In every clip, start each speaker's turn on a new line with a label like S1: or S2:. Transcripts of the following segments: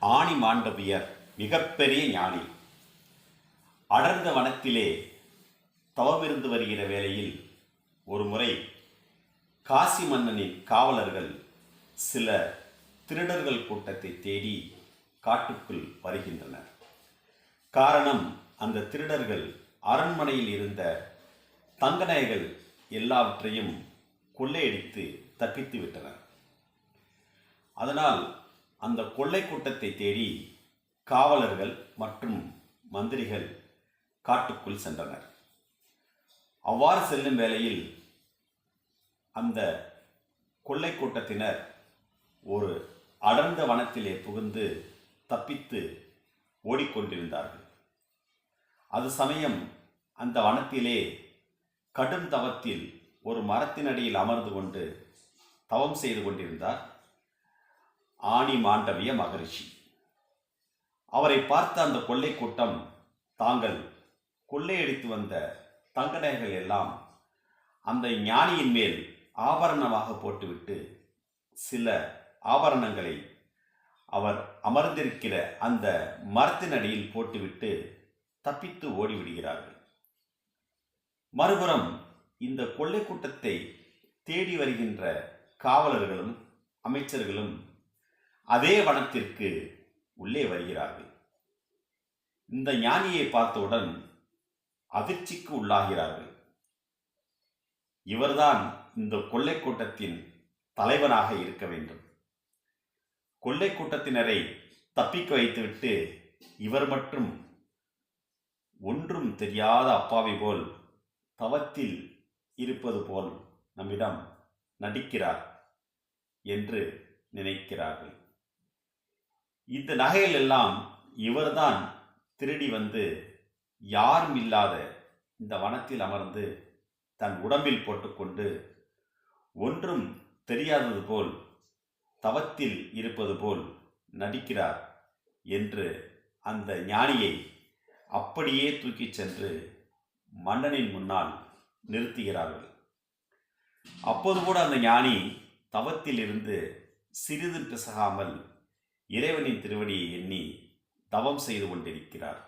S1: ஆணி மாண்டவியர் மிகப்பெரிய ஞானி. அடர்ந்த வனத்திலே தவமிருந்து வருகிற வேளையில் ஒரு முறை காசி மன்னனின் காவலர்கள் சில திருடர்கள் கூட்டத்தை தேடி காட்டுக்குள் வருகின்றனர். காரணம் அந்த திருடர்கள் அரண்மனையில் இருந்த தங்க நகைகள் எல்லாவற்றையும் கொள்ளையடித்து தப்பித்து விட்டனர். அதனால் அந்த கொள்ளை கூட்டத்தை தேடி காவலர்கள் மற்றும் மந்திரிகள் காட்டுக்குள் சென்றனர். அவ்வாறு செல்லும் வேளையில் அந்த கொள்ளை கூட்டத்தினர் ஒரு அடர்ந்த வனத்திலே புகுந்து தப்பித்து ஓடிக்கொண்டிருந்தார்கள். அது சமயம் அந்த வனத்திலே கடும் தவத்தில் ஒரு மரத்தினடியில் அமர்ந்து கொண்டு தவம் செய்து கொண்டிருந்தார். ஆணி மாண்டவிய மகரிஷி. அவரை பார்த்த அந்த கொள்ளை கூட்டம் தாங்கள் கொள்ளையடித்து வந்த தங்க நகைகள் எல்லாம் அந்த ஞானியின் மேல் ஆபரணமாக போட்டுவிட்டு சில ஆபரணங்களை அவர் அமர்ந்திருக்கிற அந்த மரத்தின் அடியில் போட்டுவிட்டு தப்பித்து ஓடிவிடுகிறார்கள். மறுபுறம் இந்த கொள்ளை கூட்டத்தை தேடி வருகின்ற காவலர்களும் அமைச்சர்களும் அதே வனத்திற்கு உள்ளே வருகிறார்கள். இந்த ஞானியை பார்த்தவுடன் அதிர்ச்சிக்கு உள்ளாகிறார்கள். இவர்தான் இந்த கொள்ளை கூட்டத்தின் தலைவனாக இருக்க வேண்டும். கொள்ளை கூட்டத்தினரை தப்பிக்க வைத்துவிட்டு இவர் மட்டும் ஒன்றும் தெரியாத அப்பாவி போல் தவத்தில் இருப்பது போல் நம்மிடம் நடிக்கிறார் என்று நினைக்கிறார்கள். இந்த நகைகள் எல்லாம் இவர்தான் திருடி வந்து யாரும் இல்லாத இந்த வனத்தில் அமர்ந்து தன் உடம்பில் போட்டுக்கொண்டு ஒன்றும் தெரியாதது போல் தவத்தில் இருப்பது போல் நடிக்கிறார் என்று அந்த ஞானியை அப்படியே தூக்கிச் சென்று மன்னனின் முன்னால் நிறுத்துகிறார்கள். அப்போது கூட அந்த ஞானி தவத்தில் இருந்து சிறிது பிசகாமல் இறைவனின் திருவடியை எண்ணி தவம் செய்து கொண்டிருக்கிறார்.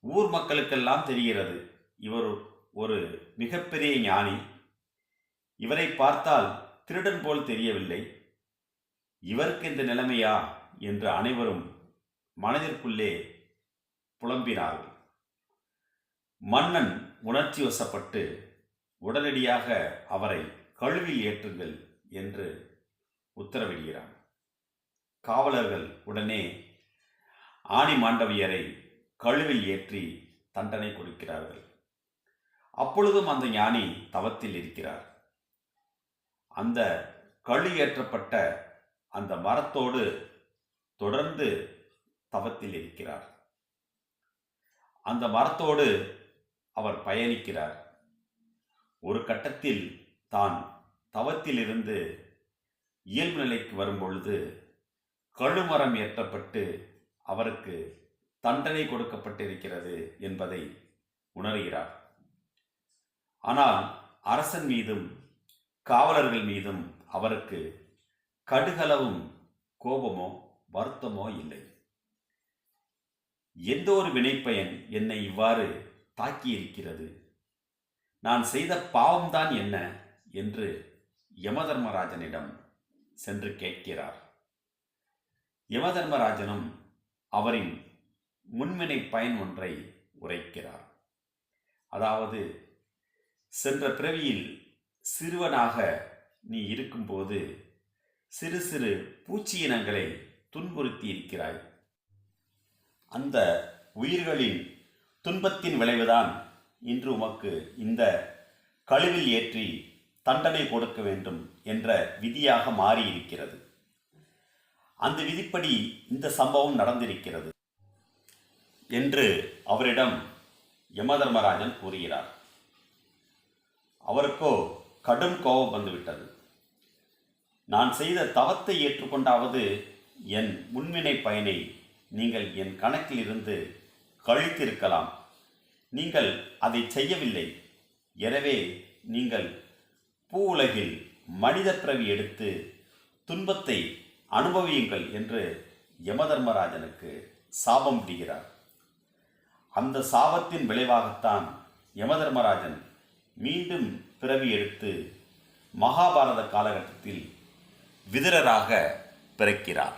S1: ஊர் மக்களுக்கெல்லாம் தெரிகிறது இவர் ஒரு மிகப்பெரிய ஞானி. இவரை பார்த்தால் திருடன் போல் தெரியவில்லை. இவருக்கு இந்த நிலைமையா என்று அனைவரும் மனதிற்குள்ளே புலம்பினார்கள். மன்னன் உணர்ச்சி வசப்பட்டு உடனடியாக அவரை கழுவில் ஏற்றுங்கள் என்று உத்தரவிடுகிறான். காவலர்கள் உடனே ஆணி மாண்டவியரை கழுவில் ஏற்றி தண்டனை கொடுக்கிறார்கள். அப்பொழுதும் அந்த ஞானி தவத்தில் இருக்கிறார். அந்த கழு ஏற்றப்பட்ட அந்த மரத்தோடு தொடர்ந்து தவத்தில் இருக்கிறார். அந்த மரத்தோடு அவர் பயணிக்கிறார். ஒரு கட்டத்தில் தான் தவத்திலிருந்து இயல்பு நிலைக்கு வரும்பொழுது கழுமரம் ஏற்றப்பட்டு அவருக்கு தண்டனை கொடுக்கப்பட்டிருக்கிறது என்பதை உணர்கிறார். ஆனால் அரசன் மீதும் காவலர்கள் மீதும் அவருக்கு கடுகளவும் கோபமோ வருத்தமோ இல்லை. எந்த ஒரு வினைப்பயன் என்னை இவ்வாறு தாக்கியிருக்கிறது? நான் செய்த பாவம்தான் என்ன? என்று யமதர்மராஜனிடம் சென்று கேட்கிறார். யமதர்மராஜனும் அவரின் முன்வினை பயன் ஒன்றை உரைக்கிறார். அதாவது சென்ற பிறவியில் சிறுவனாக நீ இருக்கும்போது சிறு சிறு பூச்சி இனங்களை துன்புறுத்தி இருக்கிறாய். அந்த உயிர்களின் துன்பத்தின் விளைவுதான் இன்று உமக்கு இந்த கழுவில் ஏற்றி தண்டனை கொடுக்க வேண்டும் என்ற விதியாக மாறியிருக்கிறது. அந்த விதிப்படி இந்த சம்பவம் நடந்திருக்கிறது என்று அவரிடம் யமதர்மராஜன் கூறுகிறார். அவருக்கோ கடும் கோபம் வந்துவிட்டது. நான் செய்த தவத்தை ஏற்றுக்கொண்டாவது என் முன்வினை பயனை நீங்கள் என் கணக்கிலிருந்து கழித்திருக்கலாம். நீங்கள் அதை செய்யவில்லை. எனவே நீங்கள் பூ உலகில் மனித பிறவி எடுத்து துன்பத்தை அனுபவியுங்கள் என்று யமதர்மராஜனுக்கு சாபம் விடுகிறார். அந்த சாபத்தின் விளைவாகத்தான் யமதர்மராஜன் மீண்டும் பிறவி எடுத்து மகாபாரத காலகட்டத்தில் விதிரராக பிறக்கிறார்.